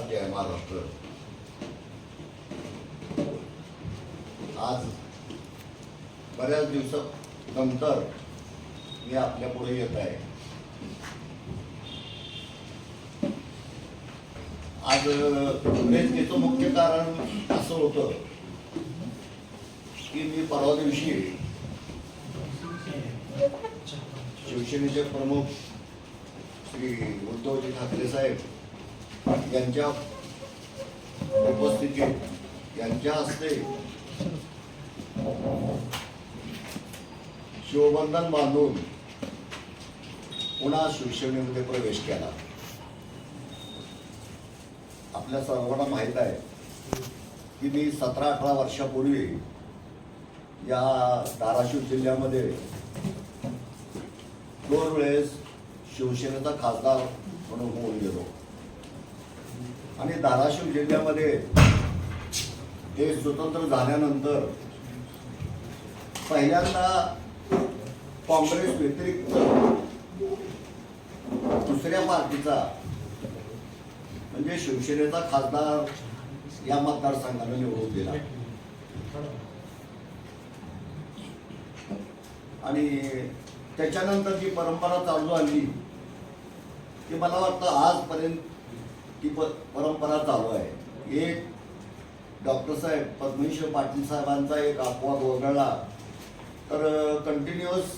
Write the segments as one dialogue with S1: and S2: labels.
S1: माझा आहे महाराष्ट्र आज बऱ्याच दिवसानंतर मी आपल्या पुढे येत आहे. आज वेदनेचं मुख्य कारण असं होतं की मी परवा दिवशी शिवसेनेचे प्रमुख श्री उद्धवजी ठाकरे साहेब यांच्या उपस्थितीत यांच्या हस्ते शिवबंधन बांधून पुन्हा शिवसेनेमध्ये प्रवेश केला. आपल्या सर्वांना माहीत आहे की मी सतरा अठरा वर्षापूर्वी या धाराशिव जिल्ह्यामध्ये दोन वेळेस शिवसेनेचा खासदार म्हणून होऊन गेलो. आणि धाराशिव जिल्ह्यामध्ये हे स्वतंत्र झाल्यानंतर पहिल्यांदा काँग्रेस व्यतिरिक्त दुसऱ्या पार्टीचा म्हणजे शिवसेनेचा खासदार या मतदारसंघाने निवडून दिला. आणि त्याच्यानंतर जी परंपरा चालू आली ती मला वाटतं आजपर्यंत ती प परंपरा चालू आहे. एक डॉक्टर साहेब पद्मेश्वर पाटील साहेबांचा एक अपवाद वगळला. तर कंटिन्युअस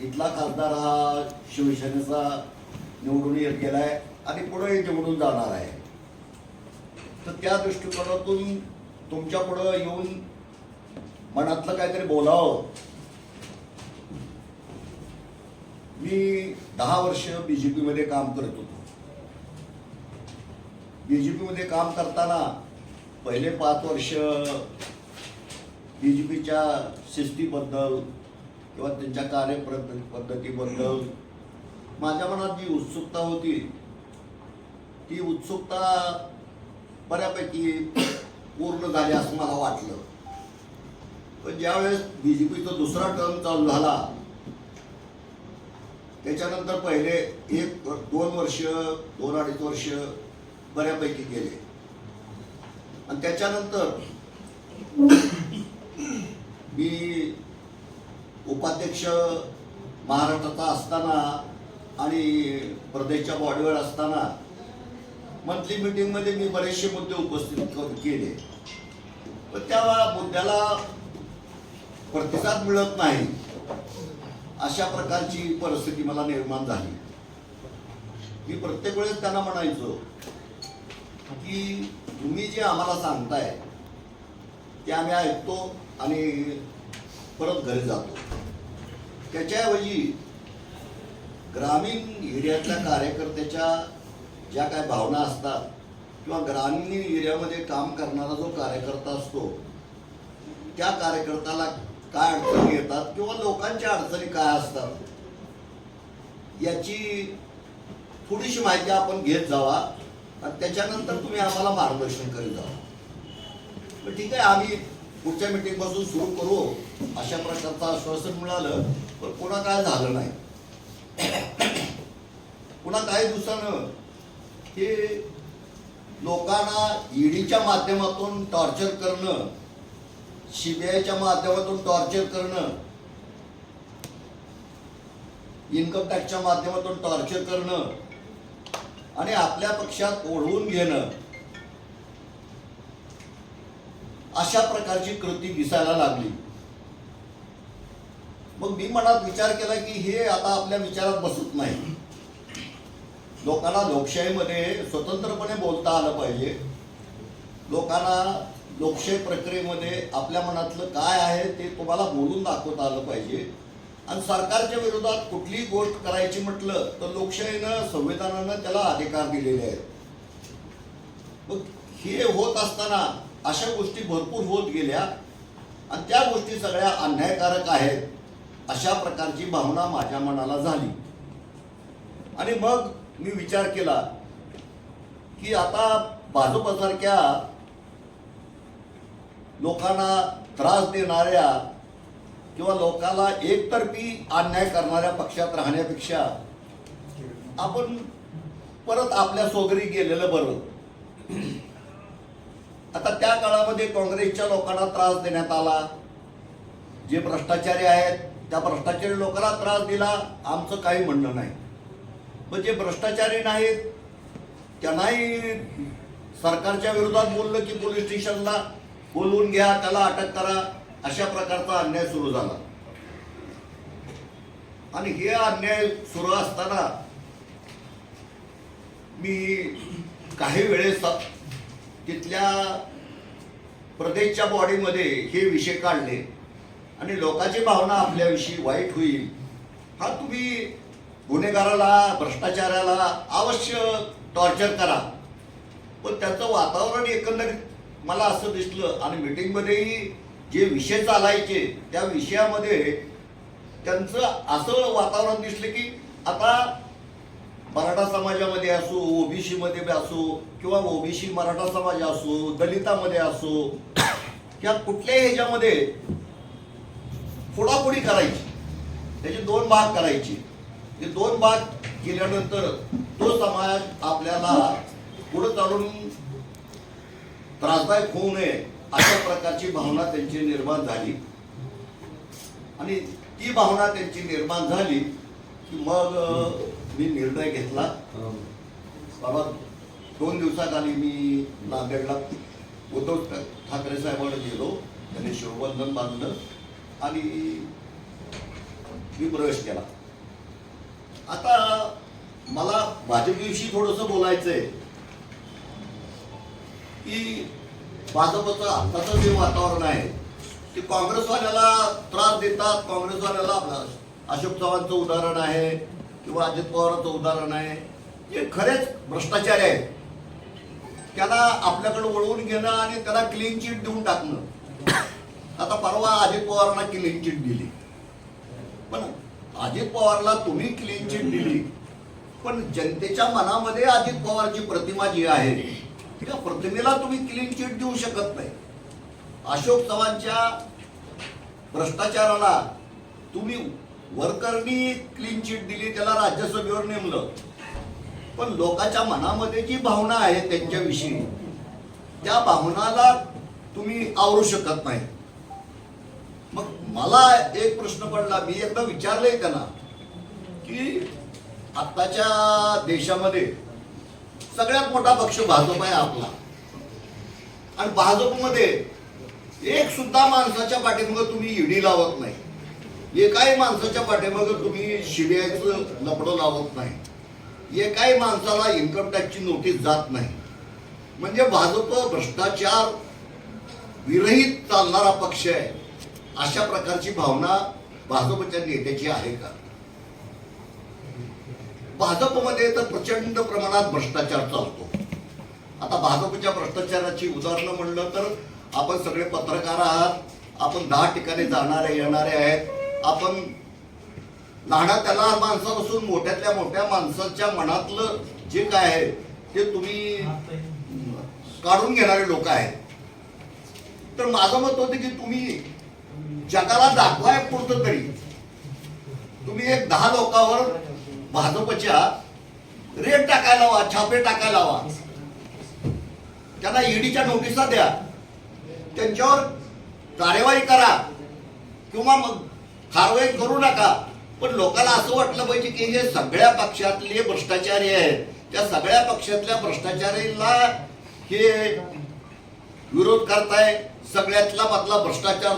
S1: इथला खासदार हा शिवसेनेचा निवडून येत गेला आहे आणि पुढे निवडून जाणार आहे. तर त्या दृष्टिकोनातून तुमच्या पुढं येऊन मनातलं काहीतरी बोलावं. मी दहा वर्ष बी जे पीमध्ये काम करत होतो. बी जे पीमध्ये काम करताना पहिले पाच वर्ष बी जे पीच्या शिस्तीबद्दल किंवा त्यांच्या कार्यपद्धती पद्धतीबद्दल माझ्या मनात जी उत्सुकता होती ती उत्सुकता बऱ्यापैकी पूर्ण झाली असं मला वाटलं. पण ज्यावेळेस बी जे पीचा दुसरा टर्म चालू झाला त्याच्यानंतर पहिले एक दोन वर्ष दोन अडीच वर्ष बऱ्यापैकी गेले. आणि त्याच्यानंतर मी उपाध्यक्ष महाराष्ट्राचा असताना आणि प्रदेशच्या बॉडीवर असताना मंथली मीटिंगमध्ये मी बरेचसे मुद्दे उपस्थित केले. पण त्या मुद्द्याला प्रतिसाद मिळत नाही. अशा प्रकारची परिस्थिती मला निर्माण झाली. मी प्रत्येक वेळेस त्यांना म्हणायचो की तुम्ही जे आम्हाला सांगताय ते आम्ही ऐकतो आणि परत घरी जातो. त्याच्याऐवजी ग्रामीण एरियातल्या कार्यकर्त्याच्या ज्या काय भावना असतात किंवा ग्रामीण एरियामध्ये काम करणारा जो कार्यकर्ता असतो त्या कार्यकर्त्याला काय अडचणी येतात किंवा लोकांच्या अडचणी काय असतात याची थोडीशी माहिती आपण घेत जावा. आणि त्याच्यानंतर तुम्ही आम्हाला मार्गदर्शन करीत जावा ठीक आहे आम्ही पुढच्या मीटिंगपासून सुरू करू. अशा प्रकारचं आश्वासन मिळालं पण पुन्हा काय झालं नाही. पुन्हा काही दिवसानं हे लोकांना ईडीच्या माध्यमातून टॉर्चर करणं सीबीआयच्या माध्यमातून टॉर्चर करणं इन्कम टॅक्सच्या माध्यमातून टॉर्चर करणं आणि आपल्या पक्षात ओढवून घेणं. अशा प्रकारची कृती दिसायला लागली. मग मी मनात विचार केला की हे आता आपल्या विचारात बसत नाही. लोकांना लोकशाहीमध्ये स्वतंत्रपणे बोलता आलं पाहिजे. लोकांना लोकशाही प्रक्रियेमध्ये आपल्या मनातलं काय आहे ते तुम्हाला बोलून दाखवता आलं पाहिजे. आणि सरकारच्या विरोधात कुठलीही गोष्ट करायची म्हटलं तर लोकशाहीनं संविधानानं त्याला अधिकार दिलेले आहेत. मग हे होत असताना अशा गोष्टी भरपूर होत गेल्या आणि त्या गोष्टी सगळ्या अन्यायकारक आहेत अशा प्रकारची भावना माझ्या मनाला झाली. आणि मग मी विचार केला की आता भाजपसारख्या लोकांना त्रास देणाऱ्या किंवा लोकाला एकतर्फी अन्याय करणाऱ्या पक्षात राहण्यापेक्षा आपण परत आपल्या सोगरी गेलेलं बरं आता त्या काळामध्ये काँग्रेसच्या लोकांना त्रास देण्यात आला. जे भ्रष्टाचारी आहेत त्या भ्रष्टाचारी लोकांना त्रास दिला. आमचं काही म्हणणं नाही. पण जे भ्रष्टाचारी नाहीत त्यांनाही सरकारच्या विरोधात बोललं की पोलीस स्टेशनला बोलवून घ्या त्याला अटक करा. अशा प्रकारचा अन्याय सुरू झाला. आणि हे अन्याय सुरू असताना मी काही वेळेस तिथल्या प्रदेशच्या बॉडीमध्ये हे विषय काढले. आणि लोकांची भावना आपल्याविषयी वाईट होईल हा तुम्ही गुन्हेगाराला भ्रष्टाचाराला अवश्य टॉर्चर करा. पण त्याचं वातावरण एकंदरीत मला असं दिसलं आणि मीटिंगमध्येही जे विषय चालायचे त्या विषयामध्ये त्यांचं असं वातावरण दिसलं की आता मराठा समाजामध्ये असो ओबीसीमध्ये असो किंवा ओबीसी मराठा समाज असो दलितामध्ये असो या कुठल्याही ह्याच्यामध्ये फोडाफोडी करायची त्याचे दोन भाग करायचे. ते दोन भाग केल्यानंतर तो समाज आपल्याला पुढे चालून त्रासदायक होऊ नये. अशा प्रकारची भावना त्यांची निर्माण झाली. आणि ती भावना त्यांची निर्माण झाली की मग मी निर्णय घेतला. बाबा दोन दिवसात आणि मी नांदेडला उद्धव ठाकरे साहेबांना गेलो. त्यांनी शिवबंधन बांधलं आणि मी प्रवेश केला. आता मला भाजपविषयी थोडंसं बोलायचं आहे की भाजपचं आत्ताचं जे वातावरण आहे ते काँग्रेसवाल्याला त्रास देतात काँग्रेसवाल्याला आपला अशोक चव्हाणचं उदाहरण आहे किंवा अजित पवारांचं उदाहरण आहे. जे खरेच भ्रष्टाचारी आहेत त्याला आपल्याकडे वळवून घेणं आणि त्याला क्लीन चिट देऊन टाकणं. आता परवा अजित पवारांना क्लीन चिट दिली. पण अजित पवारला तुम्ही क्लीन चिट दिली. पण जनतेच्या मनामध्ये अजित पवारची प्रतिमा जी आहे ठीक आहे प्रतिमेला तुम्ही क्लीन चिट देऊ शकत नाही. अशोक चव्हाणच्या भ्रष्टाचाराला तुम्ही वर्करनी क्लीन चिट दिली त्याला राज्यसभेवर नेमलं. पण लोकांच्या मनामध्ये जी भावना आहे त्यांच्याविषयी त्या भावनाला तुम्ही आवरू शकत नाही. मग मला एक प्रश्न पडला मी एकदा विचारलंय त्यांना की आत्ताच्या देशामध्ये सगळ्यात मोठा पक्ष भाजप आहे आपला. आणि भाजपमध्ये एक सुद्धा माणसाच्या पाठीमागं तुम्ही ईडी लावत नाही. एकाही माणसाच्या पाठीमागं तुम्ही सीबीआयचं लपडं लावत नाही. एकाही माणसाला इन्कम टॅक्सची नोटीस जात नाही. म्हणजे भाजप भ्रष्टाचार विरहित चालणारा पक्ष आहे. अशा प्रकारची भावना भाजपच्या नेत्याची आहे का? भाजपमध्ये तर प्रचंड प्रमाणात भ्रष्टाचार चालतो. आता भाजपच्या भ्रष्टाचाराची उदाहरणं म्हणलं तर आपण सगळे पत्रकार आहात आपण दहा ठिकाणी जाणारे येणारे आहेत. आपण लहानातल्या लहान माणसापासून मोठ्यातल्या मोठ्या माणसाच्या मनातलं जे काय आहे ते तुम्ही काढून घेणारे लोक आहेत. तर माझं मत होतं की तुम्ही जगाला दाखवाय पुरतं तरी. तुम्ही एक दहा लोकांवर भाजपच्या रेट टाकायला हवा छापे टाकायला हवा त्यांना ईडीच्या नोटिसा द्या. त्यांच्यावर कार्यवाही करा. किंवा मग कारवाई करू नका. पण लोकांना असं वाटलं पाहिजे की हे सगळ्या पक्षातले भ्रष्टाचारी आहेत. त्या सगळ्या पक्षातल्या भ्रष्टाचारीला हे विरोध करताय सगळ्यातला मधला भ्रष्टाचार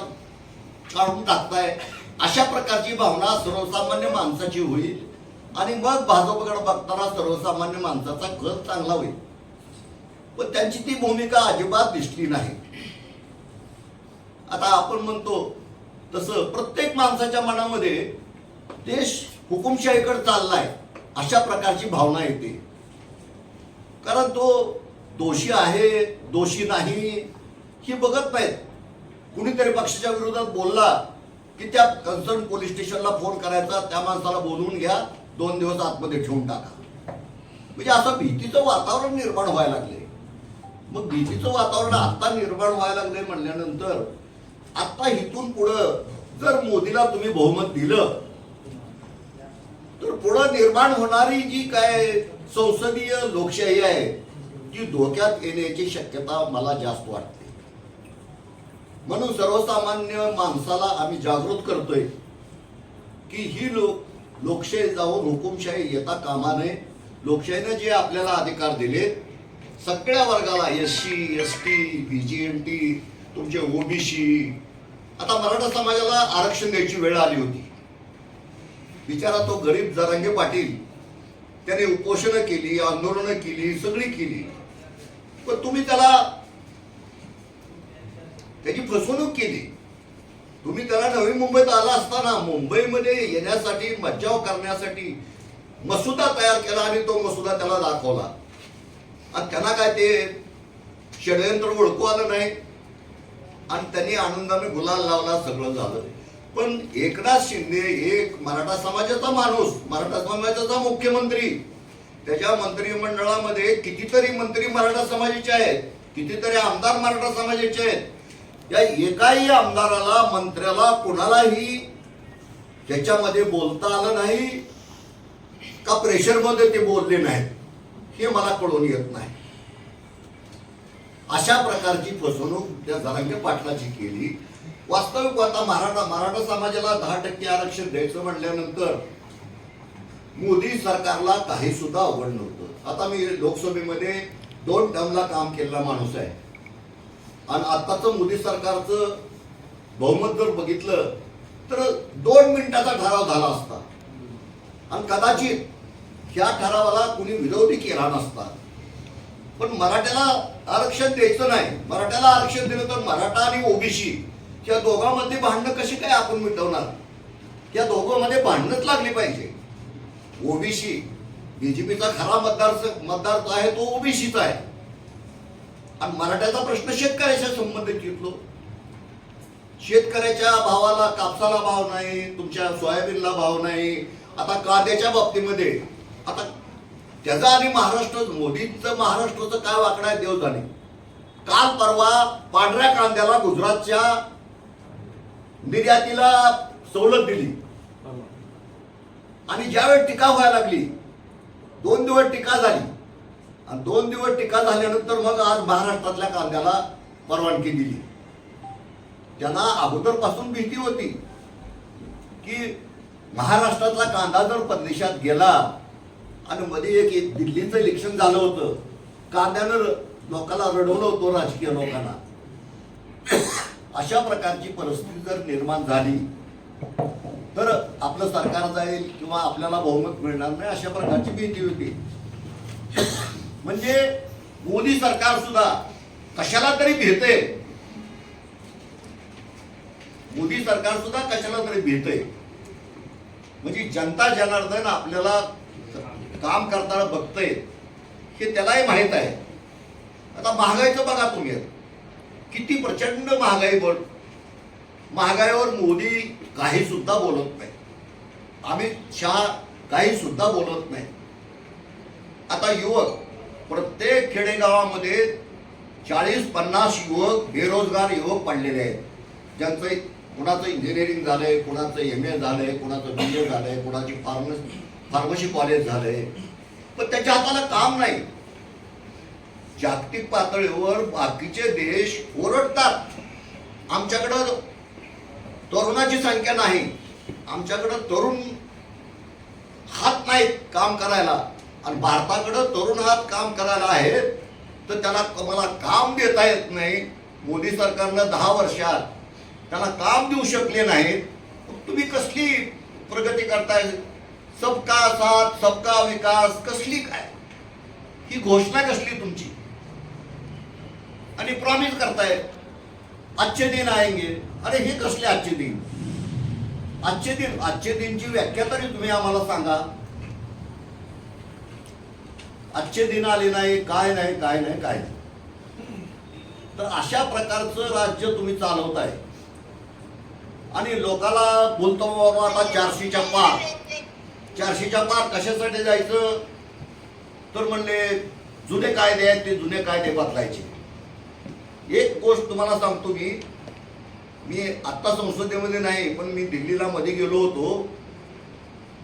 S1: काढून टाकताय. अशा प्रकारची भावना सर्वसामान्य माणसाची होईल. आणि मग भाजपकडे बघताना सर्वसामान्य माणसाचा कल चांगला होईल. पण त्यांची ती भूमिका अजिबात दिसली नाही. आता आपण म्हणतो तसं प्रत्येक माणसाच्या मनामध्ये देश हुकुमशाहीकडे चाललाय अशा प्रकारची भावना येते. कारण तो दोषी आहे दोषी नाही हे बघत नाहीत. कुणीतरी पक्षाच्या विरोधात बोलला की त्या कन्सर्न पोलीस स्टेशनला फोन करायचा त्या माणसाला बोलवून घ्या. दोन दिवस आतमध्ये ठेवून टाका. म्हणजे असं भीतीचं वातावरण निर्माण व्हायला लागले. मग भीतीचं वातावरण आता निर्माण व्हायला लागले म्हणल्यानंतर आता इथून पुढं जर मोदीला तुम्ही बहुमत दिलं तर पुढं निर्माण होणारी जी काय संसदीय लोकशाही आहे ती धोक्यात येण्याची शक्यता मला जास्त वाटते. म्हणून सर्वसामान्य माणसाला आम्ही जागृत करतोय की ही लोक लोकशाही जाऊन हुकुमशाही येता कामा नये लोकशाहीने जे आपल्याला अधिकार दिले सगळ्या वर्गाला S C S T B G N T तुमचे ओबीसी आता मराठा समाजाला आरक्षण द्यायची वेळ आली होती. बिचारा तो गरीब जरांगे पाटील त्याने उपोषणं केली आंदोलनं केली सगळी केली. पण तुम्ही त्याला त्याची फसवणूक केली. तुम्ही त्याला नवी मुंबईत आला असताना मुंबईमध्ये येण्यासाठी मज्जाव करण्यासाठी मसुदा तयार केला आणि तो मसुदा त्याला दाखवला. आणि त्यांना काय ते षडयंत्र ओळखू आलं नाही. आणि त्यांनी आनंदाने गुलाल लावला सगळं झालं. पण एकनाथ शिंदे एक मराठा समाजाचा माणूस मराठा समाजाचा मुख्यमंत्री. त्याच्या मंत्रिमंडळामध्ये कितीतरी मंत्री मराठा समाजाचे आहेत कितीतरी आमदार मराठा समाजाचे आहेत. या एकाही आमदाराला मंत्र्याला कुणालाही त्याच्यामध्ये बोलता आलं नाही का प्रेशरमध्ये ते बोलले नाहीत हे मला कळून येत नाही. अशा प्रकारची फसवणूक त्या जरांगे पाटलाची केली. वास्तविक आता मराठा मराठा समाजाला दहा टक्के आरक्षण द्यायचं म्हटल्यानंतर मोदी सरकारला काही सुद्धा आवड नव्हतं. आता मी लोकसभेमध्ये दोन टर्मला काम केलेला माणूस आहे. आणि आत्ताचं मोदी सरकारचं बहुमत जर बघितलं तर दोन मिनिटाचा ठराव झाला असता. आणि कदाचित ह्या ठरावाला कुणी विरोधी केला नसता. पण मराठ्याला आरक्षण द्यायचं नाही. मराठ्याला आरक्षण दिलं तर मराठा आणि ओबीसी या दोघांमध्ये भांडणं कशी काय आपण मिटवणार? या दोघांमध्ये भांडणच लागली पाहिजे. ओबीसी बीजेपीचा खरा मतदार मतदार जो आहे तो ओबीसीचा आहे. आणि मराठ्याचा प्रश्न शेतकऱ्याच्या संबंधित घेतलो शेतकऱ्याच्या भावाला कापसाला भाव नाही तुमच्या सोयाबीनला भाव नाही. आता कांद्याच्या बाबतीमध्ये आता त्याचा आणि महाराष्ट्र मोदींचं महाराष्ट्राचं काय वाकडा आहे देव जाणे काल परवा पांढऱ्या कांद्याला गुजरातच्या निर्यातीला सवलत दिली. आणि ज्यावेळी टीका व्हायला लागली दोन दिवस टीका झाली. आणि दोन दिवस टीका झाल्यानंतर मग आज महाराष्ट्रातल्या कांद्याला परवानगी दिली. त्यांना अगोदरपासून भीती होती की महाराष्ट्रातला कांदा जर परदेशात गेला आणि मध्ये एक दिल्लीचं इलेक्शन झालं होतं कांद्यानं र- लोकांना रडवलं होतं राजकीय लोकांना. अशा प्रकारची परिस्थिती जर निर्माण झाली तर आपलं सरकार जाईल किंवा आपल्याला बहुमत मिळणार नाही अशा प्रकारची भीती होती. म्हणजे मोदी सरकार सुद्धा कशाला तरी भेटते मोदी सरकार सुद्धा कशाला तरी भेटते म्हणजे जनता जनार्दन आपल्याला काम करताना बघतंय हे त्यालाही माहीत आहे. आता महागाईचं बघा तुम्ही. किती प्रचंड महागाई बघ महागाईवर मोदी काही सुद्धा बोलत नाही. अमित शहा काही सुद्धा बोलत नाही. आता युवक प्रत्येक खेडेगावामध्ये चाळीस पन्नास युवक बेरोजगार युवक पडलेले आहेत. ज्यांचं कुणाचं इंजिनिअरिंग झालंय कुणाचं एम ए झालंय कुणाचं बी ए झालंय कुणाची फार्मसी फार्मसी कॉलेज झालंय. पण त्याच्या हाताला काम नाही. जागतिक पातळीवर बाकीचे देश ओरडतात. आमच्याकडं तरुणाची संख्या नाही. आमच्याकडं तरुण हात नाहीत काम करायला. आणि भारताकडं तरुण हात काम करायला आहेत तर त्याला मला काम देता येत नाही. मोदी सरकारनं दहा वर्षात त्याला काम देऊ शकले नाहीत. तुम्ही कसली प्रगती करताय? सबका साथ सबका विकास कसली काय? ही घोषणा कसली तुमची? आणि प्रॉमिस करताय आजचे दिन आएंगे. अरे हे कसले आजचे दिन? आजचे दिन आजचे दिनची व्याख्या तरी तुम्ही आम्हाला सांगा. आजचे दिन आले नाही काय नाही काय नाही काय नाही. तर अशा प्रकारचं राज्य तुम्ही चालवताय. आणि लोकाला बोलतो बाबा आता चारशेच्या पार. चारशेच्या पार कशासाठी जायचं? तर म्हणले जुने कायदे आहेत ते जुने कायदे बदलायचे. एक गोष्ट तुम्हाला सांगतो मी. मी आत्ता संसदेमध्ये नाही पण मी दिल्लीला मध्ये गेलो होतो.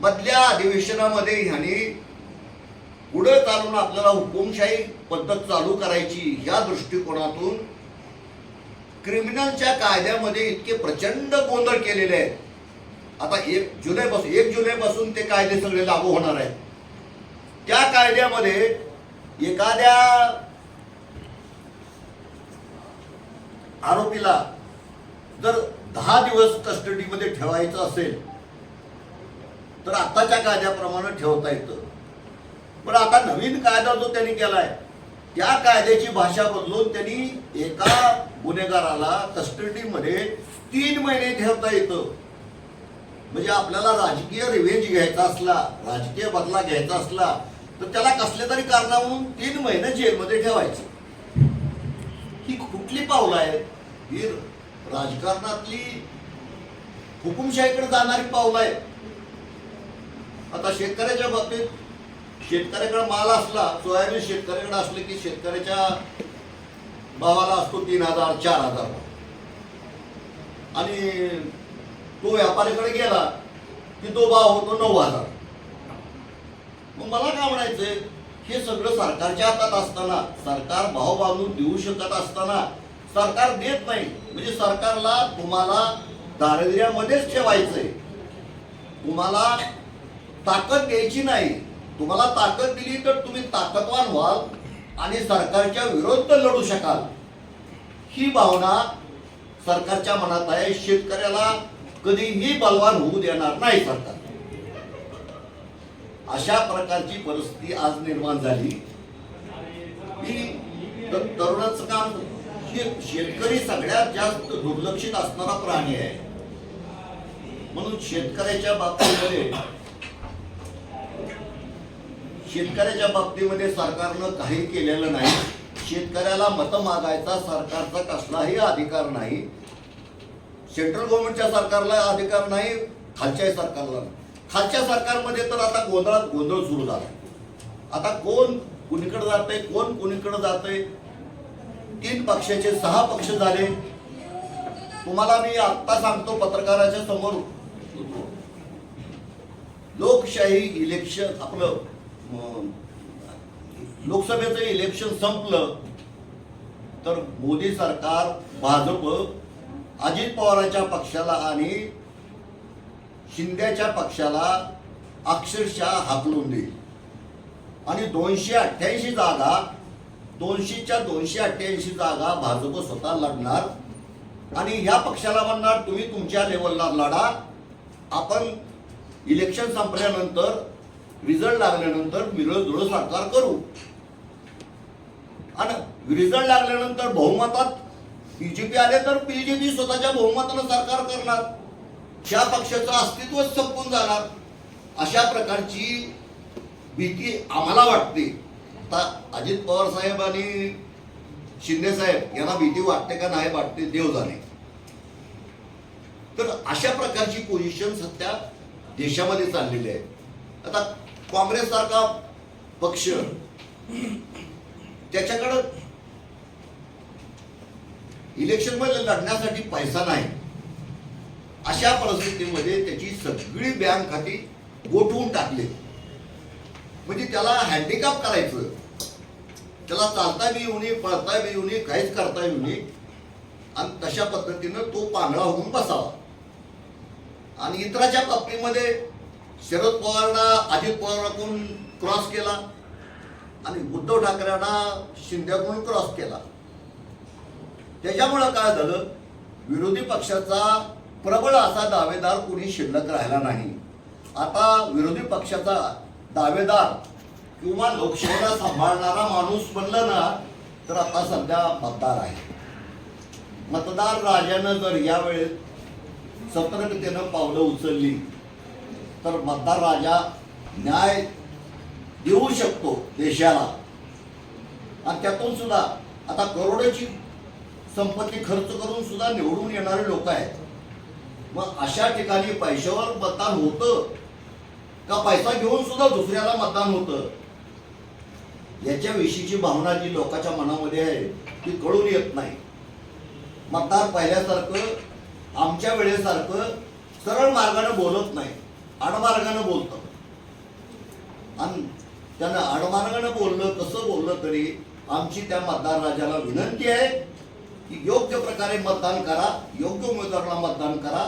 S1: मधल्या अधिवेशनामध्ये ह्याने पुढे चालून आपल्याला हुकुमशाही पद्धत चालू करायची या दृष्टिकोनातून क्रिमिनलच्या कायद्यामध्ये इतके प्रचंड गोंधळ केलेले आहेत. आता एक जुलैपासून एक जुलैपासून ते कायदे सगळे लागू होणार आहेत. त्या कायद्यामध्ये एखाद्या आरोपीला जर दहा दिवस कस्टडीमध्ये ठेवायचं असेल तर आताच्या कायद्याप्रमाणे ठेवता येतं. पण आता नवीन कायदा जो त्यांनी केलाय त्या कायद्याची भाषा बदलून त्यांनी एका गुन्हेगाराला कस्टडीमध्ये तीन महिने ठेवता येतं. म्हणजे आपल्याला राजकीय रिव्हेंज घ्यायचा असला राजकीय बदला घ्यायचा असला तर त्याला कसल्या तरी कारणावरून तीन महिने जेलमध्ये ठेवायचं. ही कुठली पावलं आहेत? ही राजकारणातली हुकुमशाहीकडे जाणारी पावलं आहेत. आता शेतकऱ्याच्या बाबतीत शेतकऱ्याकडे माल असला सोयाबीन शेतकऱ्याकडे असले की शेतकऱ्याच्या भावाला असतो तीन हजार चार हजार. आणि तो व्यापाऱ्याकडे गेला की तो भाव होतो नऊ हजार. मग मला काय म्हणायचंय? हे सगळं सरकारच्या हातात असताना सरकार भाव बांधून देऊ शकत असताना सरकार देत नाही. म्हणजे सरकारला तुम्हाला दारिद्र्यामध्येच ठेवायचंय. तुम्हाला ताकद द्यायची नाही. तुम्हाला ताकद दिली तर तुम्ही ताकदवान व्हाल आणि सरकारच्या विरुद्ध लढू शकाल. ही भावना सरकारच्या मनात आहे. शेतकऱ्याला कधीही बलवान होऊ देणार नाही सरकार. अशा प्रकारची परिस्थिती आज निर्माण झाली. ही तरुणाच तरुणाचं काम हे शेतकरी सगळ्यात जास्त दुर्लक्षित असणारा प्राणी आहे. म्हणून शेतकऱ्याच्या बाबतीमध्ये शेतकऱ्याच्या बाबतीमध्ये सरकारनं काही केलेलं नाही. शेतकऱ्याला मतं मागायचा सरकारचा कसलाही अधिकार नाही. सेंट्रल गव्हर्नमेंटच्या सरकारला अधिकार नाही खालच्या सरकारला खालच्या सरकारमध्ये तर आता गोंधळात गोंधळ सुरू झाला. आता कोण कुणीकडे जातंय कोण कुणीकडे जातंय? तीन पक्षाचे सहा पक्ष झाले. तुम्हाला मी आत्ता सांगतो पत्रकाराच्या समोर. लोकशाही इलेक्शन आपलं लोकसभेचं इलेक्शन संपलं तर मोदी सरकार भाजप अजित पवारांच्या पक्षाला आणि शिंद्याच्या पक्षाला अक्षरशः हाकलून देईल. आणि दोनशे अठ्ठ्याऐंशी जागा दोनशेच्या दोनशे अठ्ठ्याऐंशी जागा भाजप स्वतः लढणार. आणि ह्या पक्षाला म्हणणार तुम्ही तुमच्या लेवलला लढा. आपण इलेक्शन संपल्यानंतर रिझल्ट लागल्यानंतर मिरळ सरकार करू. आणि रिझल्ट लागल्यानंतर बहुमतात बीजेपी आले तर बीजेपी स्वतःच्या बहुमतानं सरकार करणार. त्या पक्षाचं अस्तित्व संपून जाणार. अशा प्रकारची भीती आम्हाला वाटते. आता अजित पवार साहेब आणि शिंदे साहेब यांना भीती वाटते का नाही वाटते देव जाणे. तर अशा प्रकारची पोझिशन सध्या देशामध्ये चाललेली आहे. आता काँग्रेस सारखा पक्ष. त्याच्याकडं इलेक्शनमध्ये लढण्यासाठी पैसा नाही. अशा परिस्थितीमध्ये त्याची सगळी बँक खाती गोठवून टाकले. म्हणजे त्याला हँडिकॅप करायचं. त्याला चालता बी येऊ नये पळता बी येऊ नये काहीच करता येऊ नये. आणि तशा पद्धतीनं तो पांढरा होऊन बसावा. आणि इतराच्या बाबतीमध्ये शरद पवारांना अजित पवारांकडून क्रॉस केला. आणि उद्धव ठाकरेंना शिंदेकडून क्रॉस केला. त्याच्यामुळं काय झालं? विरोधी पक्षाचा प्रबळ असा दावेदार कोणी शिल्लक राहिला नाही. आता विरोधी पक्षाचा दावेदार किंवा लोकशाहीला सांभाळणारा माणूस बनला ना तर आता सध्या मतदार आहे. मतदार राजानं जर यावेळेस सतर्कतेनं पावलं उचलली तर मतदार राजा न्याय देऊ शकतो देशाला. आणि त्यातून सुद्धा आता करोडोची संपत्ती खर्च करून सुद्धा निवडून येणारे लोक आहेत. मग अशा ठिकाणी पैशावर मतदान होतं का? पैसा घेऊन सुद्धा दुसऱ्याला मतदान होतं? याच्याविषयीची भावना जी लोकांच्या मनामध्ये आहे ती कळून येत नाही. मतदार पहिल्यासारखं आमच्या वेळेसारखं सरळ मार्गाने बोलत नाही. आडमार्गानं बोलतं. आणि त्यानं आडमार्गानं बोललं कसं बोललं तरी आमची त्या मतदार राजाला विनंती आहे की योग्य प्रकारे मतदान करा योग्य उमेदवाराला मतदान करा.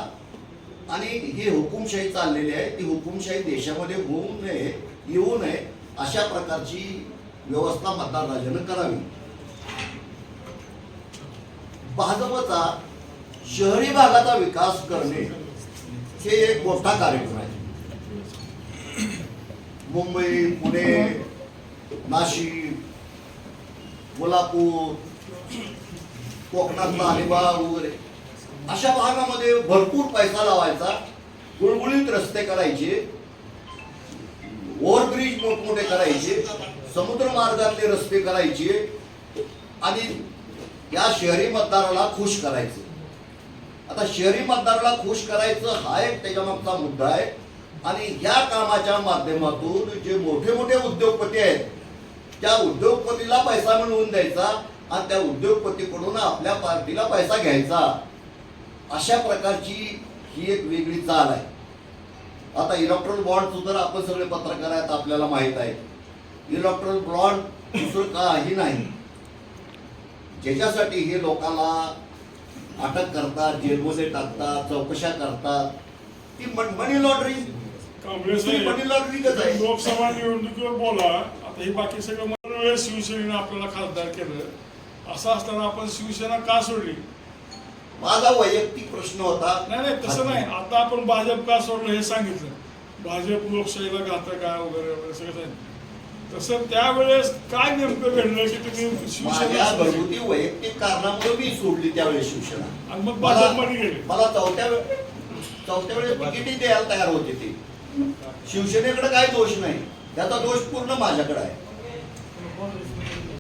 S1: आणि ही हुकुमशाही चाललेली आहे. ती हुकुमशाही देशामध्ये होऊ नये येऊ नये अशा प्रकारची व्यवस्था मतदार राजानं करावी. भाजपचा शहरी भागाचा विकास करणे हे एक मोठा कार्यक्रम आहे. मुंबई पुणे नाशिक कोल्हापूर कोकणातला अलिबाग वगैरे. अशा भागामध्ये भरपूर पैसा लावायचा. गुळगुळीत रस्ते करायचे. ओव्हरब्रिज मोठमोठे करायचे. समुद्र मार्गातले रस्ते करायचे. आणि या शहरी मतदाराला खुश करायचं. आता शहरी मतदाराला खुश करायचं हा एक त्याच्यामागचा मुद्दा आहे. आणि या कामाच्या माध्यमातून जे मोठे मोठे उद्योगपती आहेत त्या उद्योगपतीला पैसा मिळवून द्यायचा आणि त्या उद्योगपतीकडून आपल्या पार्टीला पैसा घ्यायचा. अशा प्रकारची ही एक वेगळी चाल आहे. आता इलेक्ट्रॉन बॉन्ड सुद्धा आपण सगळे पत्रकार आहेत आपल्याला माहीत आहे. इलेक्ट्रॉन बॉन्ड दुसरं काही नाही. ज्याच्यासाठी हे लोकांना अटक करतात जेलमध्ये टाकतात चौकशा करतात ती मनी लॉन्ड्रिंग
S2: काँग्रेस लोकसभा निवडणुकीवर बोला. आता ही बाकी सगळं वेळेस शिवसेनेनं आपल्याला खासदार केलं. असं असताना आपण शिवसेना का सोडली?
S1: माझा वैयक्तिक प्रश्न होता.
S2: नाही नाही तसं नाही. आता आपण भाजप का सोडलं हे सांगितलं. भाजप लोकशाहीला घातक आहे वगैरे वगैरे सगळं सांगितलं. तसं त्यावेळेस काय नेमकं घडलं की तुम्ही शिवसेना?
S1: घरगुती वैयक्तिक कारणामुळे मी सोडली त्यावेळेस शिवसेना.
S2: आणि मग भाजपमध्ये गेले.
S1: मला चौथ्या चौथ्या वेळेस तिकीटही द्यायला तयार होते ते शिवसेनेकडे काही दोष नाही. त्याचा दोष पूर्ण माझ्याकडे आहे.